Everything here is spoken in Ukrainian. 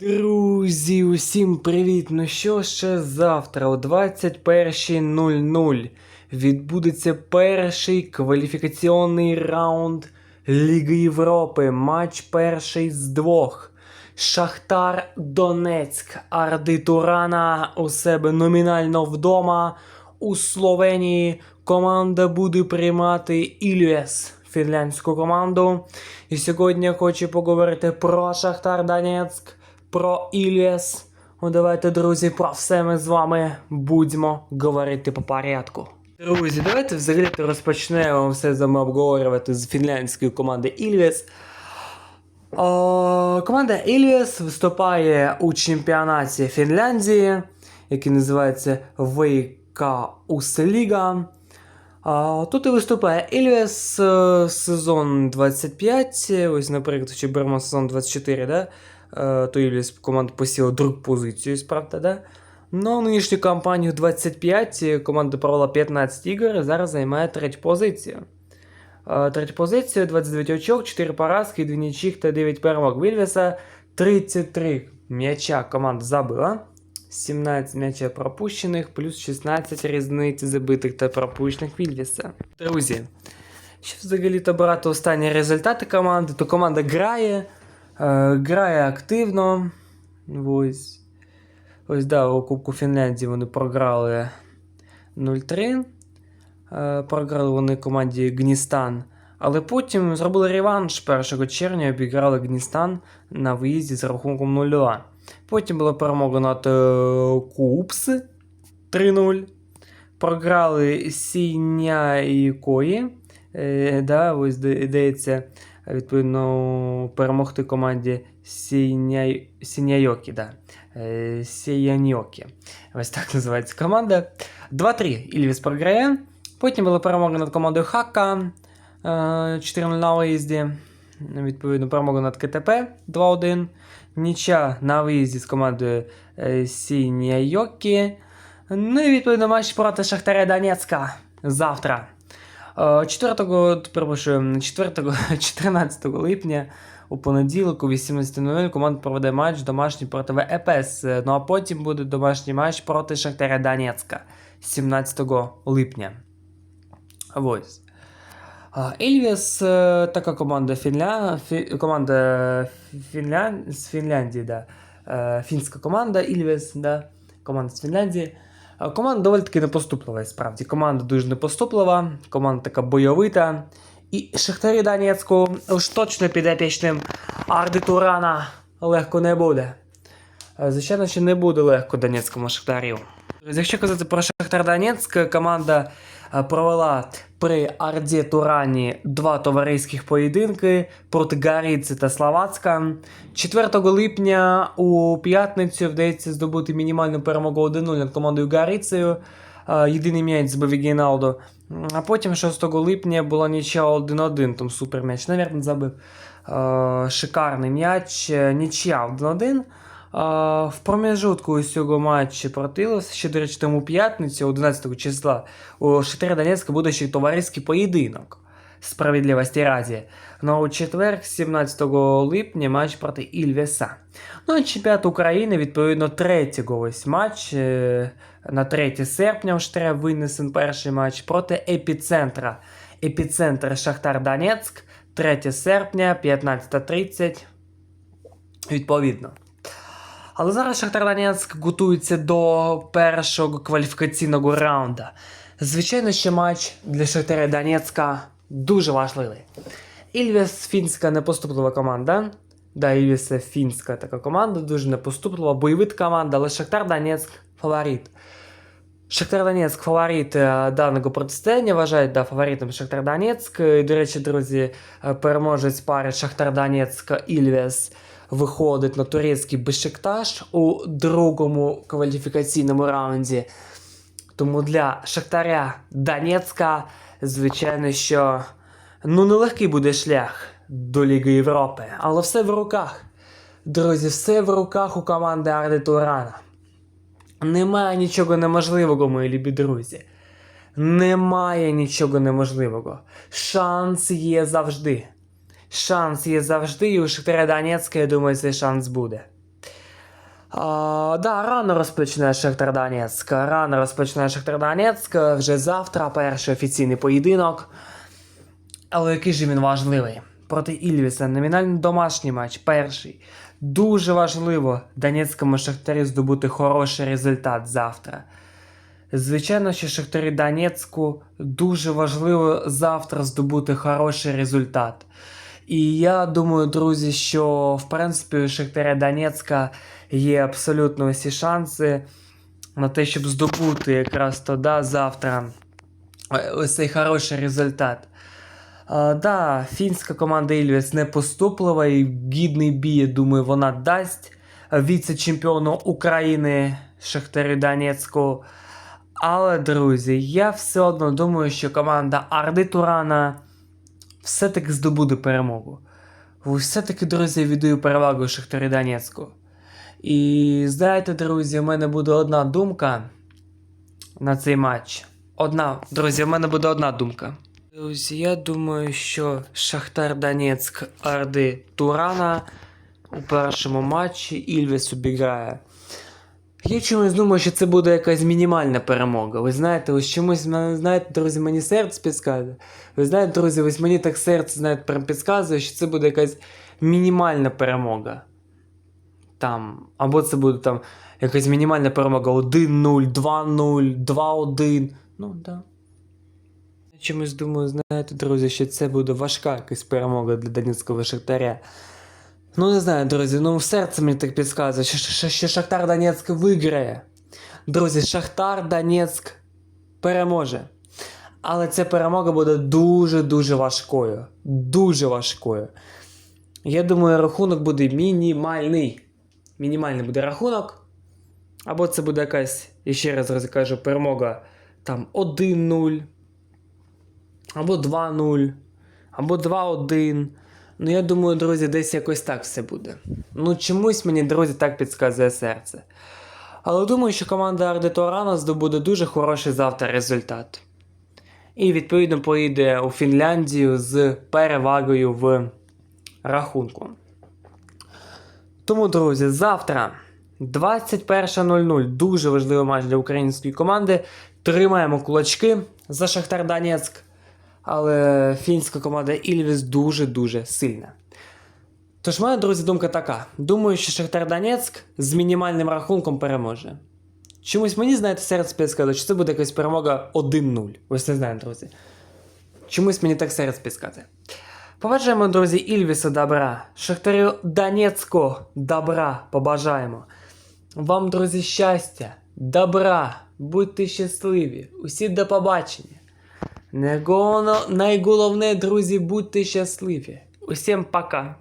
Друзі, усім привіт! Ну що ще завтра о 21.00 відбудеться перший кваліфікаційний раунд Ліги Європи. Матч перший з двох. Шахтар Донецьк. Арди Турана у себе номінально вдома. У Словенії команда буде приймати Ільвес, фінляндську команду. І сьогодні я хочу поговорити про Шахтар Донецьк, про Ільвес. Ну, давайте, друзі, про все ми з вами будемо говорити по порядку. Друзі, давайте взагалі розпочнемо все з вами обговорювати з фінляндської команди Ільвес. О, команда Ільвес виступає у чемпіонаті Фінляндії, який називається ВК Усліга. Тут і виступає Ільвес е, сезон 25. Ось, наприклад, якщо беремо сезон 24, да? Е, то Ільвес команда посіла другу позицію, справді, да? Ну, нинішню кампанію 25 команда провела 15 ігор і зараз займає третю позицію. Е, Третю позицію, 29 очок, 4 поразки, 2 нічих та 9 перемог Вільвеса. 33 м'яча команда забила. 17 м'яча пропущених, плюс 16 різниць забитих та пропущених Вільвеса. Друзі, що взагалі-то брати останні результати команди, то команда грає, е, грає активно. Ось. Ось, да, у Кубку Фінляндії вони програли 0-3. Е, Програли вони команді Гністан. Але потім зробили реванш 1 червня, обіграли Гністан на виїзді з рахунком 0-2. Потім була перемога над е, Купс 3-0. Програли Сіня і Кої. Е, да, ось де- йдеться, відповідно, перемогти команді Сіня... Сіняйокі. Да. Е, Сіяньокі. Ось так називається команда. 2-3 Ільвіс програє. Потім була перемога над командою Хака е, 4-0 на виїзді. Відповідно, перемога над КТП 2-1. Ніча на виїзді з командою е, Сіньяйокі. Ну і відповідно матч проти Шахтаря Донецька завтра. Е, 4, перепрошую, 4, 14 липня у понеділок о 18.00 команда проведе матч домашній проти ВЕПС. Ну а потім буде домашній матч проти Шахтаря Донецька 17 липня. Ось. А, Ельвіс е, така команда Фінля... Фі... команда Фінля... з Фінляндії, да. Е, Фінська команда Ільвіс, да. команда з Фінляндії. Е, Команда доволі таки непоступлива, справді. Команда дуже непоступлива, команда така бойовита. І Шахтарі Донецьку уж точно підопічним Арди Турана легко не буде. Е, Звичайно, що не буде легко Донецькому Шахтарю. Якщо казати про Шахтар Донецьк, команда провела при Арді Турані два товариських поєдинки проти Гаріці та Словацька. 4 липня у п'ятницю вдається здобути мінімальну перемогу 1-0 над командою Гаріцею. Е, Єдиний м'яч збив Гіналдо. А потім 6 липня була нічия 1-1, там супер м'яч, навірно, забив. Е, Шикарний м'яч, е, нічия 1-1. В проміжутку із цього матчу проти Ілос, ще, до речі, тому п'ятницю, 11 числа, у Шахтаря Донецька буде ще товариський поєдинок. Справедливості разі. Ну у четвер, 17 липня, матч проти Ільвеса. Ну а чемпіонат України, відповідно, 3 ось матч. е, На 3 серпня у Шахтаря винесен перший матч проти епіцентра. Епіцентр Шахтар Донецьк, 3 серпня, 15.30. Відповідно. Але зараз Шахтар Донецьк готується до першого кваліфікаційного раунда. Звичайно, що матч для Шахтаря Донецька дуже важливий. Ільвес фінська непоступлива команда. Да, Ільвес це фінська така команда, дуже непоступлива, бойовита команда, але Шахтар Донецьк фаворит. Шахтар Донецьк фаворит е, даного протистояння, вважають да, фаворитом Шахтар Донецьк. І, до речі, друзі, е, переможець пари Шахтар Донецьк Ільвес виходить на турецький Бешикташ у другому кваліфікаційному раунді. Тому для Шахтаря Донецька, звичайно, що ну нелегкий буде шлях до Ліги Європи, але все в руках. Друзі, все в руках у команди Арди Турана. Немає нічого неможливого, мої любі друзі. Немає нічого неможливого. Шанс є завжди. Шанс є завжди, і у Шахтаря Донецька, я думаю, цей шанс буде. А, да, рано розпочне Шахтар Донецьк. Рано розпочне Шахтар Донецьк. Вже завтра перший офіційний поєдинок. Але який же він важливий? Проти Ільвіса, номінально домашній матч, перший. Дуже важливо Донецькому Шахтарі здобути хороший результат завтра. Звичайно, що Шахтарі Донецьку дуже важливо завтра здобути хороший результат. І я думаю, друзі, що в принципі у Шахтаря Донецька є абсолютно всі шанси на те, щоб здобути якраз тоді завтра е, ось цей хороший результат. А, да, фінська команда Ільвіс не поступлива і гідний бій, я думаю, вона дасть віце-чемпіону України Шахтарю Донецьку. Але, друзі, я все одно думаю, що команда Арди Турана все-таки здобуде перемогу. Все-таки, друзі, віддаю перевагу Шахтарю Донецьку. І знаєте, друзі, у мене буде одна думка на цей матч. Одна, друзі, в мене буде одна думка. Друзі, я думаю, що Шахтар Донецьк Арди Турана у першому матчі Ільвіс обіграє. Я чомусь думаю, що це буде якась мінімальна перемога. Ви знаєте, ось чомусь знаєте, друзі, мені серце підказує. Ви знаєте, друзі, ось мені так серце знаєте, підказує, що це буде якась мінімальна перемога. Там, або це буде там якась мінімальна перемога 1-0, 2-0, 2-1. Ну. Да. Я чомусь думаю, знаєте, друзі, що це буде важка якась перемога для Донецького Шахтаря. Ну, не знаю, друзі, ну серце мені так підказує, що, що, що Шахтар Донецьк виграє. Друзі, Шахтар Донецьк переможе. Але ця перемога буде дуже-дуже важкою. Дуже важкою. Я думаю, рахунок буде мінімальний. Мінімальний буде рахунок. Або це буде якась, я ще раз раз кажу, перемога там 1-0, або 2-0, або 2-1. Ну, я думаю, друзі, десь якось так все буде. Ну, чомусь мені, друзі, так підказує серце. Але думаю, що команда Арде Торана здобуде дуже хороший завтра результат. І, відповідно, поїде у Фінляндію з перевагою в рахунку. Тому, друзі, завтра 21.00 дуже важливий матч для української команди. Тримаємо кулачки за Шахтар Донецьк. Але фінська команда Ільвіс дуже-дуже сильна. Тож, моя, друзі, думка така. Думаю, що Шахтар Донецьк з мінімальним рахунком переможе. Чомусь мені, знаєте, серце підказує, що це буде якась перемога 1-0. Ось не знаю, друзі. Чомусь мені так серце підказує. Побажаємо, друзі, Ільвісу добра. Шахтарю Донецьку добра побажаємо. Вам, друзі, щастя, добра, будьте щасливі. Усі до побачення. Найголовне, друзі, будьте щасливі. Усім пока.